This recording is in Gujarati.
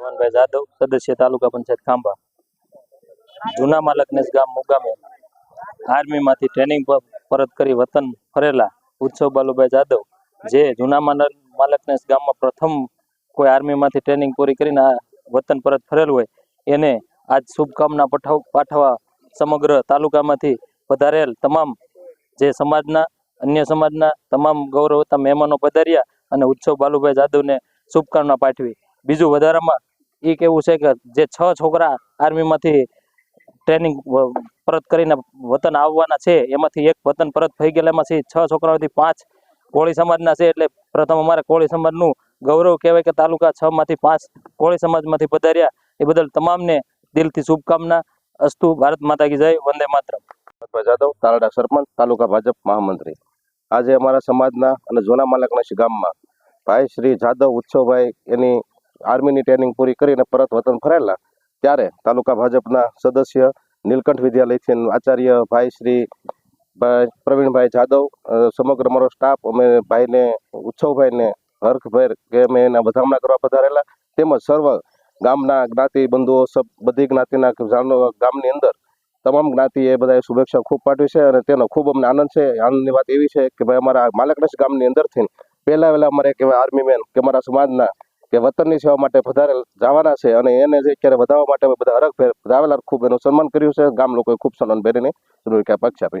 ભગવાનભાઈ જાદવ, સદસ્ય તાલુકા પંચાયત ખાંભા. જૂના માલકનેસ ગામ મુગામે આર્મીમાંથી ટ્રેનિંગ પરત કરી વતન ફરેલા ઉત્સવ બાલુભાઈ જાદવ, જે જૂના માલક માલકનેસ ગામમાં પ્રથમ કોઈ આર્મીમાંથી ટ્રેનિંગ પૂરી કરીને વતન પરત ફરેલ હોય, એને આજ શુભકામના પઠાવ પાઠવા સમગ્ર તાલુકામાંથી પધારેલ તમામ જે સમાજના, અન્ય સમાજના તમામ ગૌરવતા મહેમાનો પધાર્યા અને ઉત્સવ બાલુભાઈ જાદવને શુભકામના પાઠવી. બીજું વધારામાં એ કેવું છે કે જે છ છોકરા આર્મીમાંથી ટ્રેનિંગ પરત કરીને વતન આવવાના છે, એમાંથી એક વતન પરત થઈ ગયેલામાંથી છ છોકરાઓથી પાંચ કોળી સમાજના છે, એટલે પ્રથમ અમારે કોળી સમાજનું ગૌરવ કહેવાય કે તાલુકા છ માંથી પાંચ કોળી સમાજમાંથી પધાર્યા. એ બદલ તમામને દિલથી શુભકામના. અસ્તુ ભારત માતા કી જય, વંદે માત્ર જાદવ, તાલાડા સરપંચ, તાલુકા ભાજપ મહામંત્રી. આજે અમારા સમાજના અને જૂના માલકના ગામમાં ભાઈ શ્રી જાદવ ઉત્સવભાઈ એની આર્મીની ટ્રેનિંગ પૂરી કરીને પરત વતન ફરેલા. ત્યારે તાલુકા ભાજપના સદસ્ય નીલકંઠ વિદ્યાલયથી આચાર્ય ભાઈ શ્રી ભાઈ પ્રવીણભાઈ જાદવ સમગ્ર અમારો સ્ટાફ અમે ભાઈને, ઉત્સવભાઈને હર્ષભાઈ કે અમે એના વધામણા કરવા પધારેલા. તેમજ સર્વ ગામના જ્ઞાતિ બંધુઓ, સબ, બધી જ્ઞાતિના ગામની અંદર તમામ જ્ઞાતિએ બધાએ શુભેચ્છા ખૂબ પાઠવી છે અને તેનો ખૂબ અમને આનંદ છે. આનંદની વાત એવી છે કે ભાઈ અમારા માલકનસ ગામની અંદરથી પહેલા વહેલા અમારે કહેવાય આર્મી મેન કે અમારા સમાજના કે વતનની સેવા માટે વધારે જવાના છે અને એને જે ક્યારે વધારવા માટે અમે બધા હરખ ફેર ખૂબ એનું સન્માન કર્યું છે. ગામ લોકોએ ખૂબ સન્માન ભરીને પક્ષ આપી